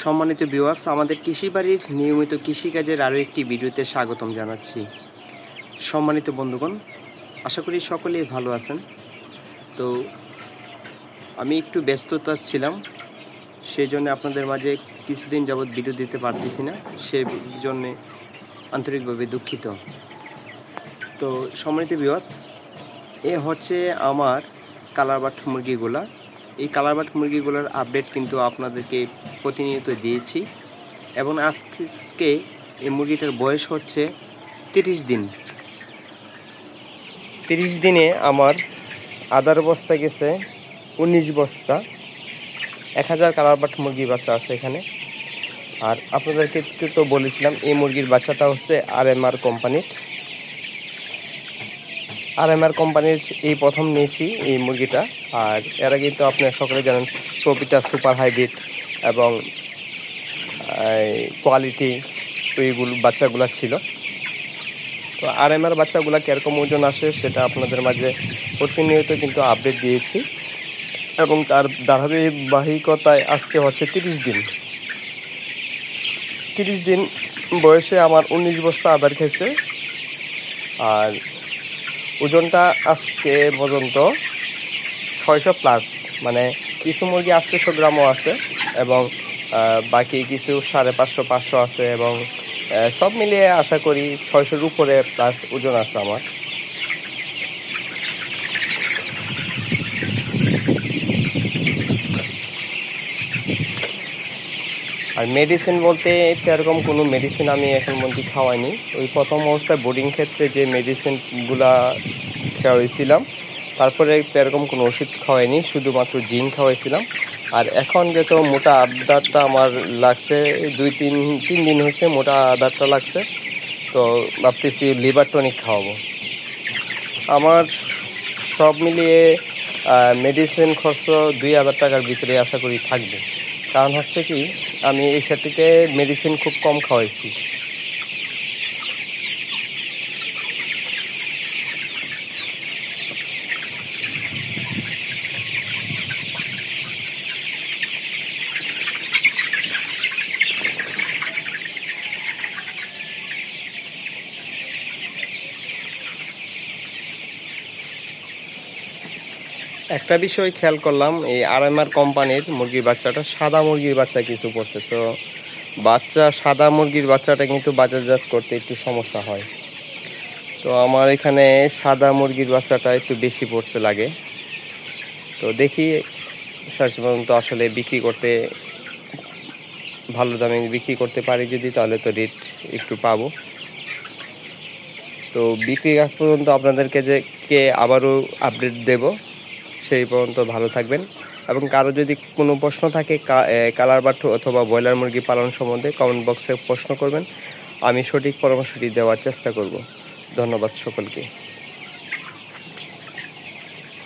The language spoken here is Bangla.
সম্মানিত বিওয়াস আমাদের কৃষি বাড়ির নিয়মিত কৃষিকাজের আরও একটি ভিডিওতে স্বাগতম জানাচ্ছি। সম্মানিত বন্ধুগণ, আশা করি সকলেই ভালো আছেন। তো আমি একটু ব্যস্ততা ছিলাম সেই জন্য আপনাদের মাঝে কিছুদিন যাবৎ ভিডিও দিতে পারতেছি না সে জন্যে আন্তরিকভাবে দুঃখিত। তো সম্মানিত বিওয়াস এ হচ্ছে আমার কালারবাট মুরগিগুলা। এই কালারবাট মুরগিগুলোর আপডেট কিন্তু আপনাদেরকে প্রতিনিয়ত দিয়েছি এবং আজকে এই মুরগিটার বয়স হচ্ছে তিরিশ দিন। তিরিশ দিনে আমার আদার বস্তা গেছে উনিশ বস্তা। এক হাজার কালারবাট মুরগির বাচ্চা আছে এখানে। আর আপনাদেরকে তো বলেছিলাম, এই মুরগির বাচ্চাটা হচ্ছে আর এম আর কোম্পানির। আর এম আর কোম্পানির এই প্রথম নিয়েছি এই মুরগিটা। আর এর আগে তো আপনারা সকলে জানেন প্রপিটা সুপার হাইব্রিড এবং কোয়ালিটি এইগুলো বাচ্চাগুলো ছিল। তো আর এম আর বাচ্চাগুলো কীরকম ওজন আসে সেটা আপনাদের মাঝে প্রতিনিয়ত কিন্তু আপডেট দিয়েছি। এবং তার ধারাবাহিকতায় আজকে হচ্ছে তিরিশ দিন। তিরিশ দিন বয়সে আমার উনিশ বস্তা আদার খেয়েছে। আর ওজনটা আজকে পর্যন্ত ছয়শো প্লাস মানে কিছু মুরগি আটশোশো গ্রামও আছে এবং বাকি কিছু সাড়ে পাঁচশো পাঁচশো আছে এবং সব মিলিয়ে আশা করি ছয়শোর উপরে প্লাস ওজন আছে আমার। আর মেডিসিন বলতে সেরকম কোনো মেডিসিন আমি এখন পর্যন্ত খাওয়াইনি। ওই প্রথম অবস্থায় বোর্ডিং ক্ষেত্রে যে মেডিসিনগুলা খাওয়াইছিলাম, তারপরে এরকম কোনো ওষুধ খাওয়াইনি, শুধুমাত্র জিন খাওয়াইছিলাম। আর এখন যেহেতু মোটা আদারটা আমার লাগছে, দুই তিন তিন দিন হয়েছে মোটা আদারটা লাগছে, তো ভাবতেছি লিভার টনিক খাওয়াবো। আমার সব মিলিয়ে মেডিসিন খরচ দুই হাজার টাকার ভিতরে আশা করি থাকবে। কারণ হচ্ছে কি আমি এই সাথে মেডিসিন খুব কম খাওয়াইছি। একটা বিষয় খেয়াল করলাম, এই আরএমআর কোম্পানির মুরগির বাচ্চাটা সাদা মুরগির বাচ্চা কিছু পড়ছে। তো বাচ্চা সাদা মুরগির বাচ্চাটা কিন্তু বাজারজাত করতে একটু সমস্যা হয়। তো আমার এখানে সাদা মুরগির বাচ্চাটা একটু বেশি পড়ছে লাগে। তো দেখি, শেষ পর্যন্ত আসলে বিক্রি করতে ভালো দামে বিক্রি করতে পারি যদি, তাহলে তো রেট একটু পাবো। তো বিক্রি কাজ পর্যন্ত আপনাদেরকে যে কে আবারও আপডেট দেব। সেই পর্যন্ত ভালো থাকবেন। এবং কারও যদি কোনো প্রশ্ন থাকে কালার বাট অথবা ব্রয়লার মুরগি পালন সম্বন্ধে কমেন্ট বক্সে প্রশ্ন করবেন। আমি সঠিক পরামর্শটি দেওয়ার চেষ্টা করব। ধন্যবাদ সকলকে।